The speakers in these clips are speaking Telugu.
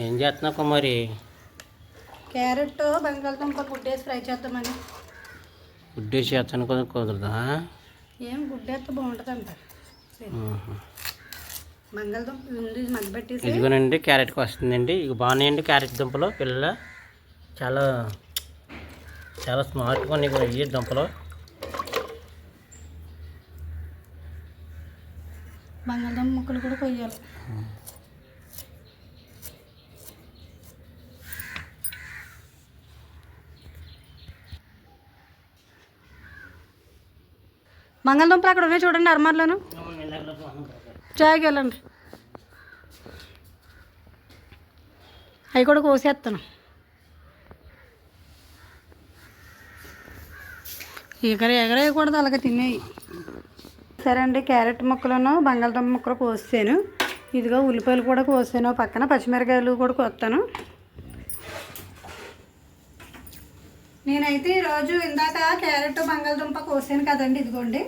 ఏం చేస్తున్నావు కుమారి? క్యారెట్ బంగాళదుంప గుడ్డేసి ఫ్రై చేద్దామని. గుడ్డేసి చేస్తాను కదా కుదరదా? ఏం గుడ్డేస్తే బాగుంటుందంట. బంగాళదుంప ముందు మగ్గబెట్టేసి ఇదిగోనండి క్యారెట్కి వస్తుందండి. ఇక బాగున్నాయండి క్యారెట్ దుంపలు పిల్లలు. చాలా చాలా స్మార్ట్గా ఉన్నాయి ఈ దుంపలు. బంగాళదుంప ముక్కలు కూడా కొయ్యాలి. బంగాళదుంపలు అక్కడ ఉన్నాయి చూడండి అర్మార్లోను. చాయ్కి వెళ్ళండి అవి కూడా కోసేస్తాను ఎగర ఎగరేయకూడదు అలాగే తినేయి. సరే అండి క్యారెట్ ముక్కలను బంగాళదుంప ముక్కలు కోసాను ఇదిగో ఉల్లిపాయలు కూడా కోసాను పక్కన పచ్చిమిరకాయలు కూడా కోస్తాను. నేనైతే ఈరోజు ఇందాక క్యారెట్ బంగాళదుంప కోసాను కదండి ఇదిగోండి.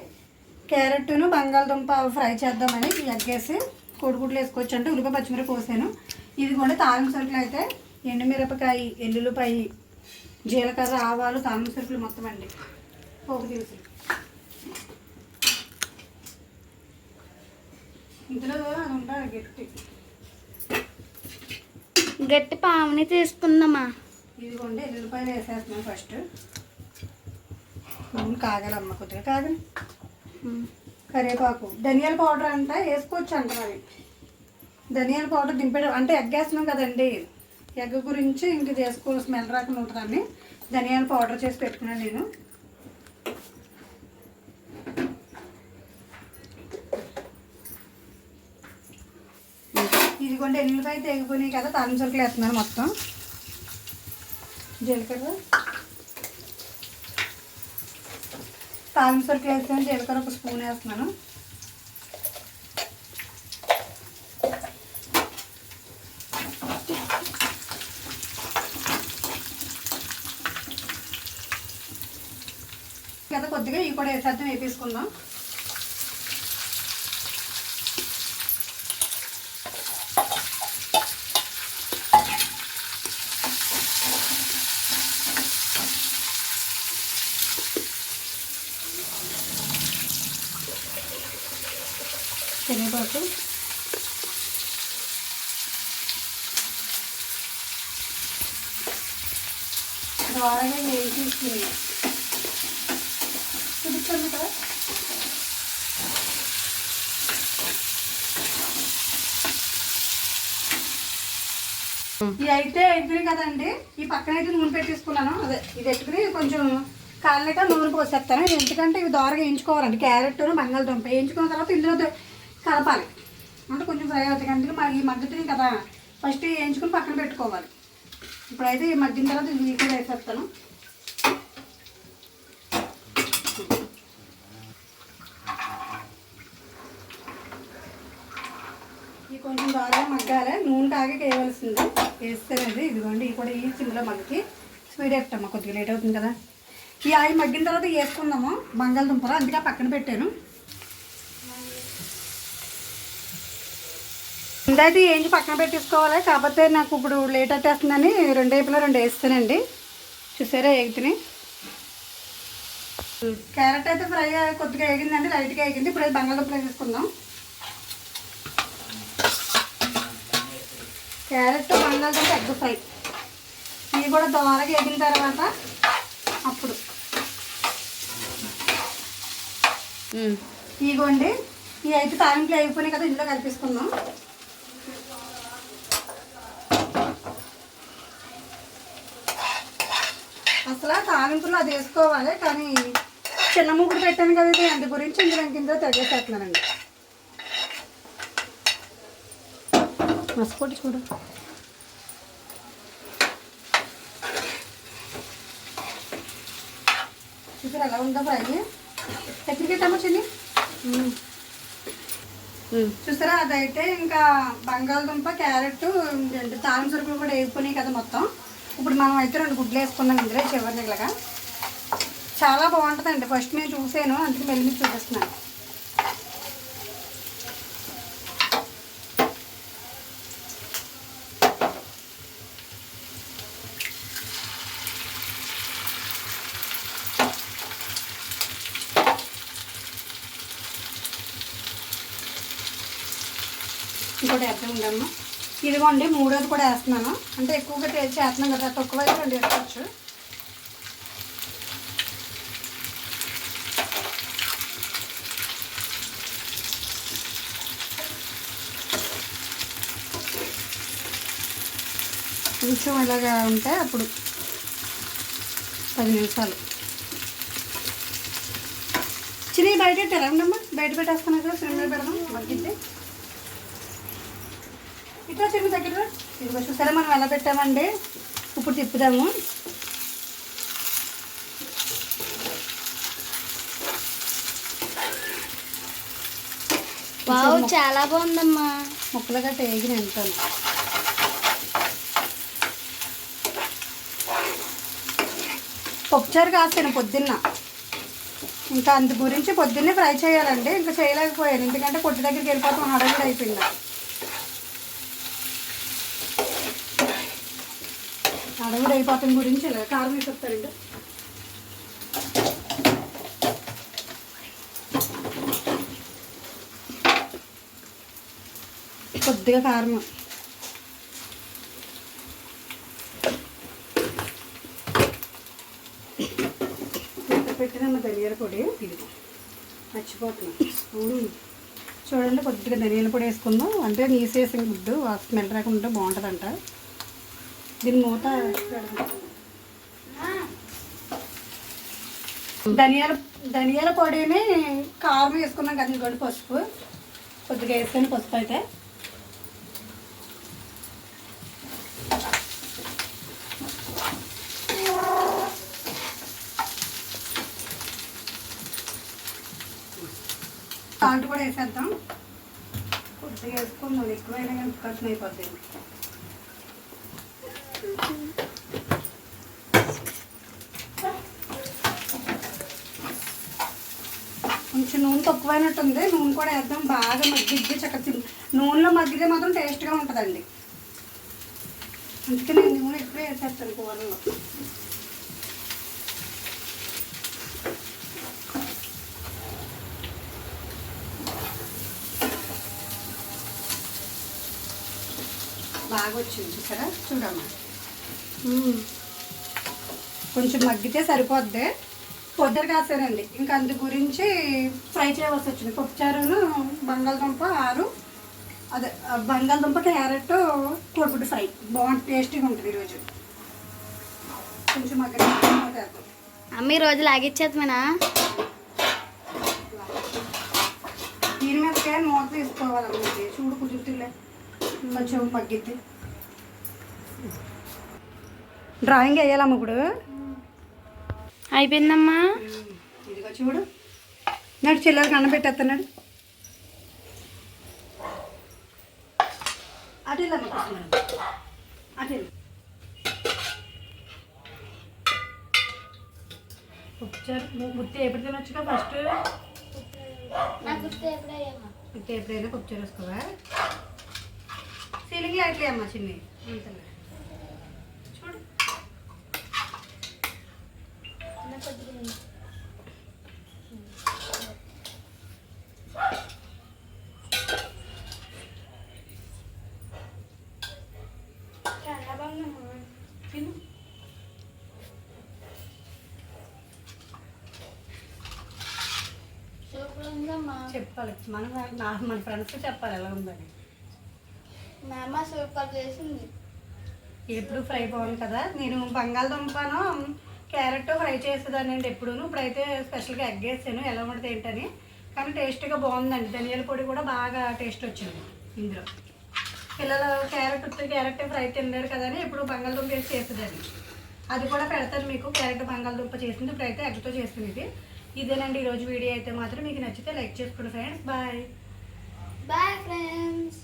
క్యారెట్ను బంగాళదుంప ఫ్రై చేద్దామని ఎగ్గేసి కోడిగుడ్లు వేసుకోవచ్చు అంటే ఉల్లిపాయ పచ్చిమిరప కోసాను. ఇదిగోండి తాలింపు సరుకులు అయితే ఎండుమిరపకాయ ఎల్లుల్లిపాయ జీలకర్ర ఆవాలు తాలింపు సరుకులు మొత్తం అండి. పోపు దినుసులు. ఇందులో అది గట్టి. గట్టి పావుని తీసుకుందామా? ఇదిగోండి ఎల్లుల్లిపాయలు వేసేస్తున్నాను ఫస్ట్ నూనె కాగాలమ్మ కొద్దిగా కాగని కరివేపాకు. ధనియాల పౌడర్ అంట వేసుకోవచ్చు అంట మరి. ధనియాల పౌడర్ దింపేట అంటే ఎగ్ వేస్తున్నాం కదండి. ఎగ్ గురించి ఇంక చేసుకో స్మెల్ రాకుండా ఉంటుందని ధనియాల పౌడర్ చేసి పెట్టుకున్నాను నేను. ఇదిగోండి ఎల్లుల్లిపాయ తెగిపోయినాయి కదా తాలింపు సరుకులు వేస్తున్నాను మొత్తం. జీలకర్ర. తాలిం సరుకులు వేస్తాను జీలకర్ర ఒక స్పూన్ వేస్తున్నాను. కదా కొద్దిగా ఇవి కూడా వేసేద్దాం వేపేసుకుందాం. శనగపాకు ద్వారగా వేసి చూపించాను కదా? ఇది అయితే అయిపోయింది కదండి. ఈ పక్కన అయితే నూనె పెట్టేసుకున్నాను. అదే ఇది పెట్టుకుని కొంచెం కాళ్ళక నూనె పోసేస్తాను. ఎందుకంటే ఇవి దోరగా వేయించుకోవాలండి. క్యారెట్ బంగాళదుంప వేయించుకున్న తర్వాత ఇందులో కలపాలి. అంటే కొంచెం ఫ్రై అవుతాయి అందుకే మా ఈ మగ్గుతుంది కదా ఫస్ట్ వేయించుకుని పక్కన పెట్టుకోవాలి. ఇప్పుడైతే ఈ మగ్గిన తర్వాత ఇది కూడా వేసేస్తాను. ఇది కొంచెం బాగా మగ్గాలి. నూనె తాగే వేయవలసింది. వేస్తేనేది ఇదిగోండి ఇది కూడా ఈ సిమ్లో మగ్గి స్పీడ్ వేస్తాము కొద్దిగా లేట్ అవుతుంది కదా. ఈ ఆయిల్ మగ్గిన తర్వాత వేసుకుందాము. బంగాళదుంపలు అందుకే పక్కన పెట్టాను. ఇందైతే ఏంచి పక్కన పెట్టేసుకోవాలి? కాకపోతే నాకు ఇప్పుడు లేట్ వచ్చేస్తుందని రెండు వైపులా రెండు వేస్తానండి. చూసారా ఎగుతుని? క్యారెట్ అయితే ఫ్రై కొద్దిగా ఎగిందండి లైట్గా ఎగింది ఇప్పుడు అయితే బంగాళదుంపలు వేసేసుకుందాం. క్యారెట్ బంగాళదుంప ఎగ్ ఫ్రై. ఇవి కూడా దోరగా ఎగిన తర్వాత అప్పుడు. ఇగోండి. ఇవి అయితే తాలింపులు అయిపోయినాయి కదా ఇందులో కలిపేసుకుందాం. అసలు తాలింపులో అది వేసుకోవాలి కానీ చిన్న ముగ్గురు పెట్టాను కదా ఇది అందు గురించి ఇందులో కింద తగ్గేసేస్తున్నానండి మసుకోటి చూడు. చూసారు ఎలా ఉందో ఫ్రై? ఎక్కడికి చిన్ని? చూసారా అదైతే ఇంకా బంగాళదుంప క్యారెట్ తాళం సరుకులు కూడా వేసుకున్నాయి కదా మొత్తం. ఇప్పుడు మనం అయితే రెండు గుడ్లు వేసుకున్నాం ఇందులో చివరి నెలగా. చాలా బాగుంటుందండి. ఫస్ట్ నేను చూసాను అందుకే మెల్లి చూపిస్తున్నాను. ఇంకోటి అర్థం ఉందమ్మా. ఇదిగోండి మూడోది కూడా వేస్తున్నాను. అంటే ఎక్కువగా టేస్ట్ చేస్తున్నాం కదా తక్కువ అయితే రెండు వేసుకోవచ్చు. కొంచెం ఇలాగా ఉంటే అప్పుడు పది నిమిషాలు. చిన్నవి బయట పెట్టారా ఉండమ్మా బయట పెట్టేస్తాను కదా సిలిండర్ పెడదాం మగ్గిద్ది ఇట్లా చిన్న దగ్గర. ఇదిగో చూసారా మనం ఎలా పెట్టామండి ఇప్పుడు తిప్పుదాము. వావ్ చాలా బాగుందమ్మా. ముక్కలుగా టేగిన ఎంతాను పప్పుచారు కాస్తాను పొద్దున్న. ఇంకా అందు గురించి పొద్దున్నే ఫ్రై చేయాలండి. ఇంకా చేయలేకపోయాను. ఎందుకంటే పొట్టు దగ్గరికి వెళ్ళిపోతాం హడవిడి అయిపోయింది. హడవిడి అయిపోతాం గురించి ఇలా కారం వేసేస్తారండి. కొద్దిగా కారం. పెట్టిన ధనియాల పొడి ఇది మర్చిపోతున్నాను చూడండి కొద్దిగా ధనియాల పొడి వేసుకుందాం. అంటే నీసేసిన గుడ్డు ఆ స్మెల్ రాకుండా బాగుంటుందంట. దీని మూత ధనియాల ధనియాల పొడిని కారం వేసుకున్నాం కదా ఇంకోటి పసుపు కొద్దిగా వేసుకొని పసుపు అయితే సాల్ట్ కూడా వేసేద్దాం. కొద్దిగా వేసుకుందాం ఎక్కువైనా కానీ కష్టం అయిపోద్ది కొంచెం నూనె తక్కువైనట్టుంది. నూనె కూడా వేద్దాం. బాగా మగ్గిద్ది. చక్కగా నూనెలో మగ్గితే మాత్రం టేస్ట్గా ఉంటుందండి. అందుకే నేను నూనె ఎక్కువ వేసేస్తాను కూరలో బాగా వచ్చింది. సరే చూడమ్మా. కొంచెం మగ్గితే సరిపోద్ది. పొద్దున కాసానండి. ఇంకా అందు గురించి ఫ్రై చేయవలసి వచ్చింది. పప్పుచారును బంగాళదుంప ఆరు అదే బంగాళదుంప క్యారెట్ కోడిగుడ్డు ఫ్రై. బాగుంటుంది టేస్టీగా ఉంటుంది ఈరోజు. కొంచెం మగ్గ అమ్మ ఈ రోజు లాగిచ్చేద్దామేనా దీని మీదకే మూత తీసుకోవాలమ్మా. చూడు కుదురుతులే కొంచెం మగ్గిద్ది. డ్రాయింగ్ వేయాలమ్మ ఇప్పుడు. అయిపోయిందమ్మా. ఇదిగో చూడు. నాడు చిల్లర అన్నం పెట్టేస్తున్నాడు. అటు. అటు ముత్తి ఎప్పుడు తినొచ్చుగా ఫస్ట్ ముత్తి ఎప్పుడైనా పప్పుచారు వేసుకోవా? సీలింగ్ లైట్లే అమ్మా చిన్ని. అంతలే చూడు తిను చెప్పాలి. మన మన ఫ్రెండ్స్కి చెప్పాలి ఎలా ఉందని. మేమ సూపర్ చేసింది. ఎప్పుడు ఫ్రై బాగుంది కదా? నేను బంగాళదుంపను క్యారెట్ ఫ్రై చేసేదానండి ఎప్పుడూను. ఇప్పుడైతే స్పెషల్గా ఎగ్ వేసాను. ఎలా ఉంటుంది ఏంటని. కానీ టేస్ట్గా బాగుందండి. ధనియాల పొడి కూడా బాగా టేస్ట్ వచ్చింది ఇందులో. పిల్లలు క్యారెట్ ఉత్తి క్యారెట్ ఫ్రై తిన్నారు కదా అని బంగాళదుంప వేసి చేసేదండి అది కూడా పెడతాను మీకు. క్యారెట్ బంగాళదుంప చేసింది. ఇప్పుడైతే ఎగ్తో చేసింది ఇది. ఇదేనండి ఈరోజు వీడియో. అయితే మాత్రం మీకు నచ్చితే లైక్ చేసుకోండి ఫ్రెండ్స్. బాయ్. Bye friends.